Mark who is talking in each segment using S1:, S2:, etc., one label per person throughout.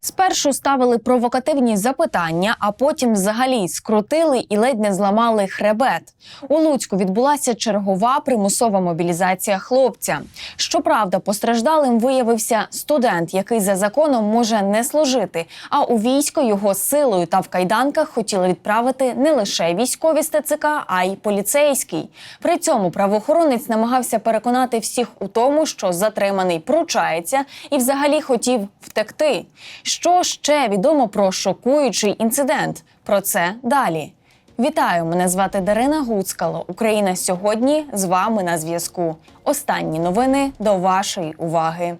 S1: Спершу ставили провокативні запитання, а потім взагалі скрутили і ледь не зламали хребет. У Луцьку відбулася чергова примусова мобілізація хлопця. Щоправда, постраждалим виявився студент, який за законом може не служити. А у військо його силою та в кайданках хотіли відправити не лише військові з ТЦК, а й поліцейський. При цьому правоохоронець намагався переконати всіх у тому, що затриманий пручається і взагалі хотів втекти. Що ще відомо про шокуючий інцидент? Про це далі. Вітаю! Мене звати Дарина Гуцкало. Україна сьогодні з вами на зв'язку. Останні новини до вашої уваги.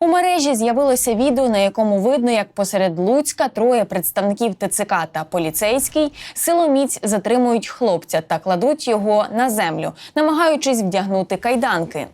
S1: У мережі з'явилося відео, на якому видно, як посеред Луцька троє представників ТЦК та поліцейський силоміць затримують хлопця та кладуть його на землю, намагаючись вдягнути кайданки.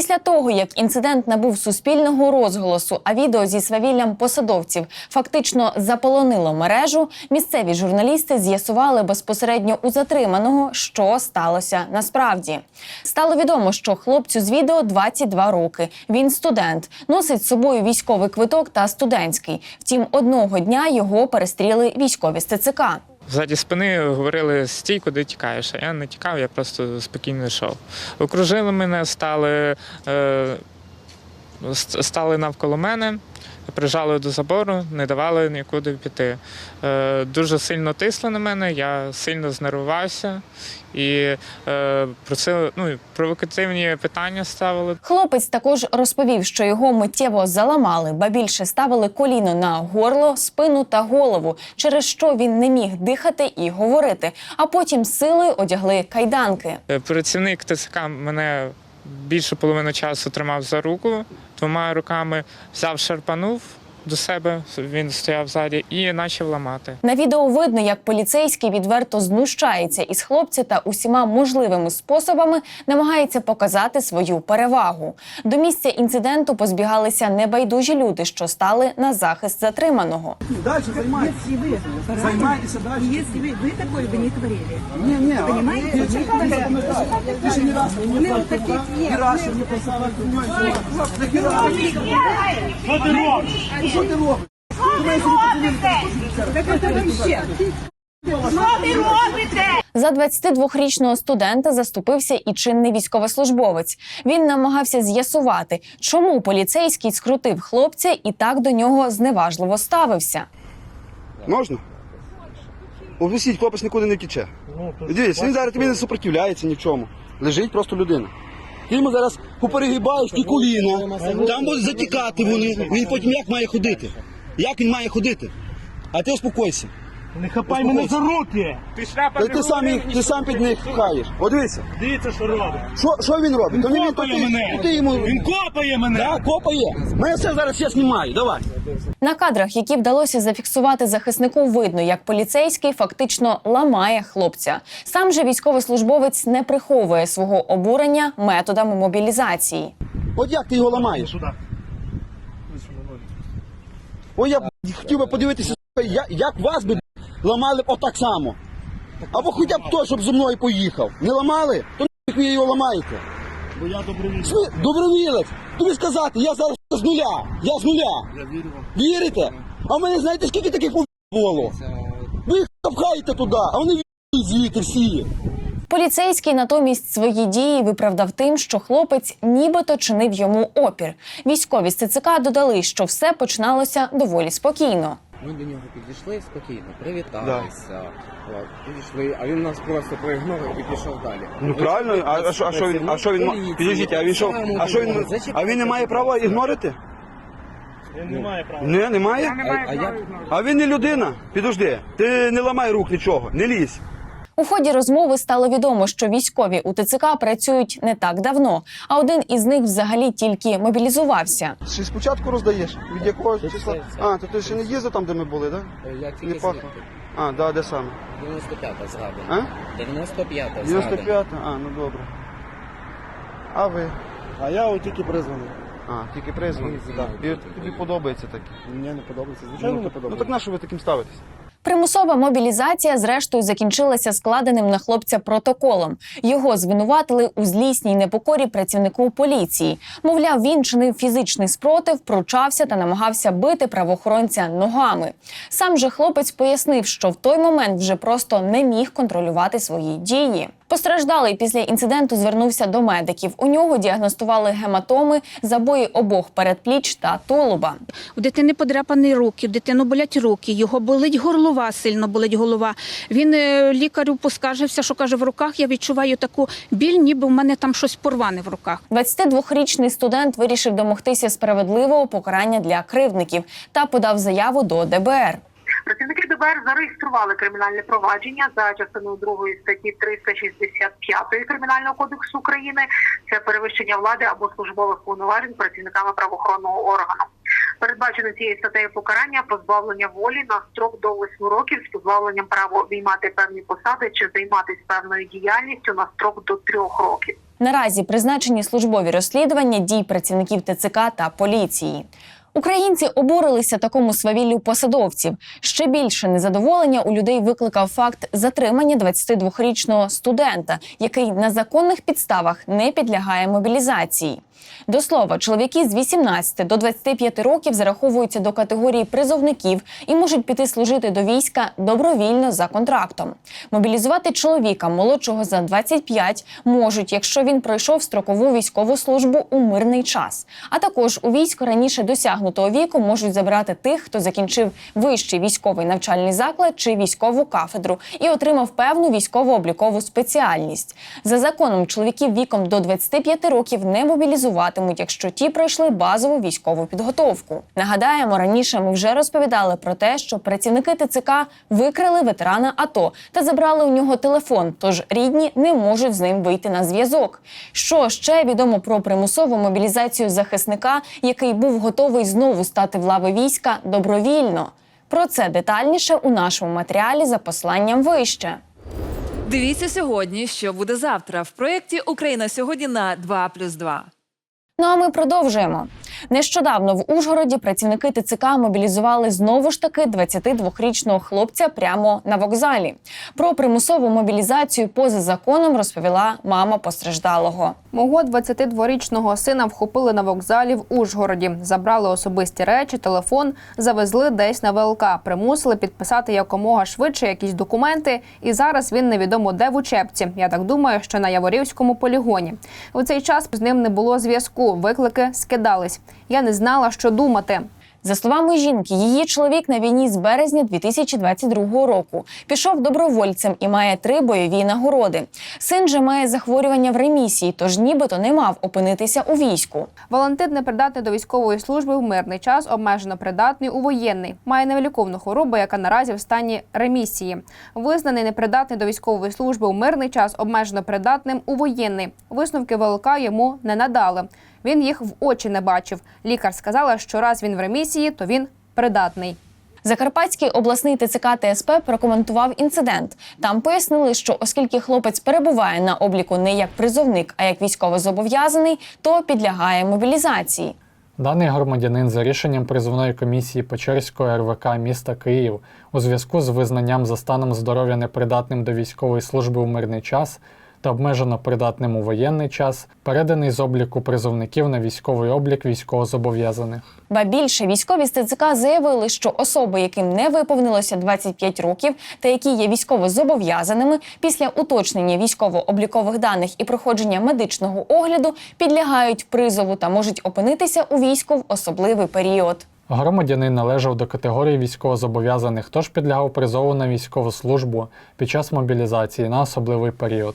S1: Після того, як інцидент набув суспільного розголосу, а відео зі свавіллям посадовців фактично заполонило мережу, місцеві журналісти з'ясували безпосередньо у затриманого, що сталося насправді. Стало відомо, що хлопцю з відео 22 роки. Він студент, носить з собою військовий квиток та студентський. Втім, одного дня його перестріли військові з ТЦК.
S2: Ззаді спини говорили стій, куди тікаєш. А я не тікав, я просто спокійно йшов. Окружили мене, стали, е, стали навколо мене, прижали до забору, не давали нікуди піти. Е, дуже сильно тисли на мене, я сильно знервувався і е, просили, ну, провокативні питання ставили.
S1: Хлопець також розповів, що його миттєво заламали, ба більше ставили коліно на горло, спину та голову, через що він не міг дихати і говорити. А потім силою одягли кайданки.
S2: Е, Працівник ТЦК мене більше половини часу тримав за руку двома руками, взяв, шарпанув до себе, він стояв ззаді і почав ламати.
S1: На відео видно, як поліцейський відверто знущається із хлопця та усіма можливими способами намагається показати свою перевагу. До місця інциденту позбігалися небайдужі люди, що стали на захист затриманого.
S3: Дальше занимайтесь.
S4: Если вы,
S3: Занимайтесь дальше.
S4: если вы, вы такое бы не творили.
S3: Не, не, а
S4: Понимаете?
S3: ты, ты, ты, ты, ты же не раз мне
S4: Мы
S3: не
S4: вот таких нет.
S3: Ни раз мне писала, понимаешь, Що ти робиш? Ну, Що ти робиш?
S4: Так это вообще.
S1: За 22-річного студента заступився і чинний військовослужбовець. Він намагався з'ясувати, чому поліцейський скрутив хлопця і так до нього зневажливо ставився.
S3: Можна? Обвісіть, хлопець нікуди не втіче. Дивіться, він зараз тобі не супротивляється ні в чому. Лежить просто людина. Ти йому зараз поперегибаєш ті коліна, там будуть затікати вони. Він потім як має ходити? Як він має ходити? А ти успокойся.
S5: Не хапай мене за руки!
S3: Та ти сам, їх, ти сам під них пхаєш. О, дивися,
S5: Дивіться, що робить.
S3: що, що він робить? То не він, то
S5: Копає
S3: ти,
S5: мене!
S3: то ти йому...
S5: Він копає мене!
S3: Да, копає. Мене все зараз я знімаю, давай.
S1: На кадрах, які вдалося зафіксувати захиснику, видно, як поліцейський фактично ламає хлопця. Сам же військовослужбовець не приховує свого обурення методами мобілізації.
S3: От як ти його ламаєш?
S5: Сюди.
S3: О, я б, хотів би подивитися, я- як вас би ламали б отак само. Або хоча б то, щоб зі мною поїхав. Не ламали, то нахуй ви його ламаєте.
S5: Бо я добровільний.
S3: Сви- Добровілець, тобі сказати, я зараз з нуля, я з нуля.
S5: Я вірю вам.
S3: Вірите? А в мене знаєте, скільки таких у- було? Ви їх пхаєте туди, а вони в'їдуть звідти всі.
S1: Поліцейський натомість свої дії виправдав тим, що хлопець нібито чинив йому опір. Військові з ТЦК додали, що все починалося доволі спокійно.
S6: Ми до нього підійшли спокійно, привіталися. От, Підійшли, а він нас просто проігнорив і пішов далі.
S3: Ну правильно, а, а, що, а що він, а що він, підождіть, а він що, а що він, а він не має права ігнорити?
S5: Він не має права.
S3: Не, немає?
S6: А, а як?
S3: А він не людина. Підожди, ти не ламай рук нічого, не лізь.
S1: У ході розмови стало відомо, що військові у ТЦК працюють не так давно, а один із них взагалі тільки мобілізувався.
S3: Ще спочатку роздаєш? Від якого числа? А, то ти ще не їздив там, де ми були, так?
S6: Е, Я
S3: Не
S6: тільки
S3: пахло.
S6: звідти.
S3: А, да, де саме?
S6: 95-та згадана.
S3: А?
S6: 95-та згадана.
S3: 95 А, ну добре. А ви?
S5: А я от тільки призваний.
S3: А, тільки призваний.
S6: Так.
S3: І от тобі подобається таке.
S5: Мені не подобається. Звичайно, не
S3: ну, так- ну так на що ви таким ставитесь?
S1: Примусова мобілізація, зрештою, закінчилася складеним на хлопця протоколом. Його звинуватили у злісній непокорі працівнику поліції. Мовляв, він чинив фізичний спротив, пручався та намагався бити правоохоронця ногами. Сам же хлопець пояснив, що в той момент вже просто не міг контролювати свої дії. Постраждалий після інциденту звернувся до медиків. У нього діагностували гематоми, забої обох передпліч та тулуба.
S7: У дитини подряпані руки, у дитину болять руки, його болить горлова, сильно болить голова. Він е, лікарю поскаржився, що каже, в руках я відчуваю таку біль, ніби в мене там щось порване в руках.
S1: 22-річний студент вирішив домогтися справедливого покарання для кривдників та подав заяву до ДБР.
S8: Працівники ДБР зареєстрували кримінальне провадження за частиною 2 статті 365 Кримінального кодексу України. Це перевищення влади або службових повноважень працівниками правоохоронного органу. Передбачено цією статтею покарання позбавлення волі на строк до 8 років з позбавленням права обіймати певні посади чи займатися певною діяльністю на строк до 3 років.
S1: Наразі призначені службові розслідування дій працівників ТЦК та поліції. Українці обурилися такому свавіллю посадовців. Ще більше незадоволення у людей викликав факт затримання 22-річного студента, який на законних підставах не підлягає мобілізації. До слова, чоловіки з 18 до 25 років зараховуються до категорії призовників і можуть піти служити до війська добровільно за контрактом. Мобілізувати чоловіка молодшого за 25 можуть, якщо він пройшов строкову військову службу у мирний час. А також у військо раніше досягнутого віку можуть забрати тих, хто закінчив вищий військовий навчальний заклад чи військову кафедру і отримав певну військово-облікову спеціальність. За законом чоловіків віком до 25 років не мобілізуватимуть, якщо ті пройшли базову військову підготовку. Нагадаємо, раніше ми вже розповідали про те, що працівники ТЦК викрили ветерана АТО та забрали у нього телефон, тож рідні не можуть з ним вийти на зв'язок. Що ще відомо про примусову мобілізацію захисника, який був готовий знову стати в лави війська добровільно? Про це детальніше у нашому матеріалі за посланням вище.
S9: Дивіться сьогодні, що буде завтра в проєкті Україна сьогодні на 2+,2.
S1: Ну а ми продовжуємо. Нещодавно в Ужгороді працівники ТЦК мобілізували знову ж таки 22-річного хлопця прямо на вокзалі. Про примусову мобілізацію поза законом розповіла мама постраждалого.
S10: Мого 22-річного сина вхопили на вокзалі в Ужгороді, забрали особисті речі, телефон, завезли десь на ВЛК, примусили підписати якомога швидше якісь документи. І зараз він невідомо де в учебці. Я так думаю, що на Яворівському полігоні. У цей час з ним не було зв'язку. Виклики скидались. Я не знала, що думати.
S1: За словами жінки, її чоловік на війні з березня 2022 року пішов добровольцем і має три бойові нагороди. Син же має захворювання в ремісії, тож нібито не мав опинитися у війську.
S10: Валентин непридатний до військової служби в мирний час, обмежено придатний у воєнний. Має невиліковну хворобу, яка наразі в стані ремісії. Визнаний непридатний до військової служби у мирний час, обмежено придатним у воєнний. Висновки ВЛК йому не надали. Він їх в очі не бачив. Лікар сказала, що раз він в ремісії, то він придатний.
S1: Закарпатський обласний ТЦК ТСП прокоментував інцидент. Там пояснили, що оскільки хлопець перебуває на обліку не як призовник, а як військовозобов'язаний, то підлягає мобілізації.
S11: Даний громадянин за рішенням призовної комісії Печерського РВК міста Київ у зв'язку з визнанням за станом здоров'я непридатним до військової служби у мирний час та обмежено придатним у воєнний час, переданий з обліку призовників на військовий облік військовозобов'язаних.
S1: Ба більше військові з ТЦК заявили, що особи, яким не виповнилося 25 років та які є військово-зобов'язаними, після уточнення військово-облікових даних і проходження медичного огляду підлягають призову та можуть опинитися у війську в особливий період.
S11: Громадянин належав до категорії військовозобов'язаних, тож підлягав призову на військову службу під час мобілізації на особливий період.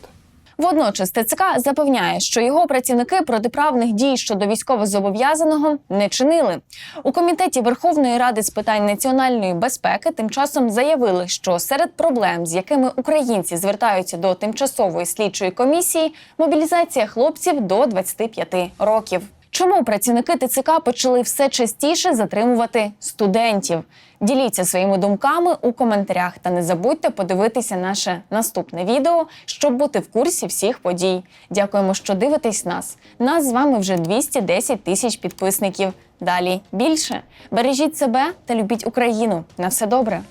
S1: Водночас ТЦК запевняє, що його працівники протиправних дій щодо військовозобов'язаного не чинили. У комітеті Верховної Ради з питань національної безпеки тим часом заявили, що серед проблем, з якими українці звертаються до тимчасової слідчої комісії, мобілізація хлопців до 25 років. Чому працівники ТЦК почали все частіше затримувати студентів? Діліться своїми думками у коментарях та не забудьте подивитися наше наступне відео, щоб бути в курсі всіх подій. Дякуємо, що дивитесь нас. Нас з вами вже 210 тисяч підписників. Далі більше. Бережіть себе та любіть Україну. На все добре.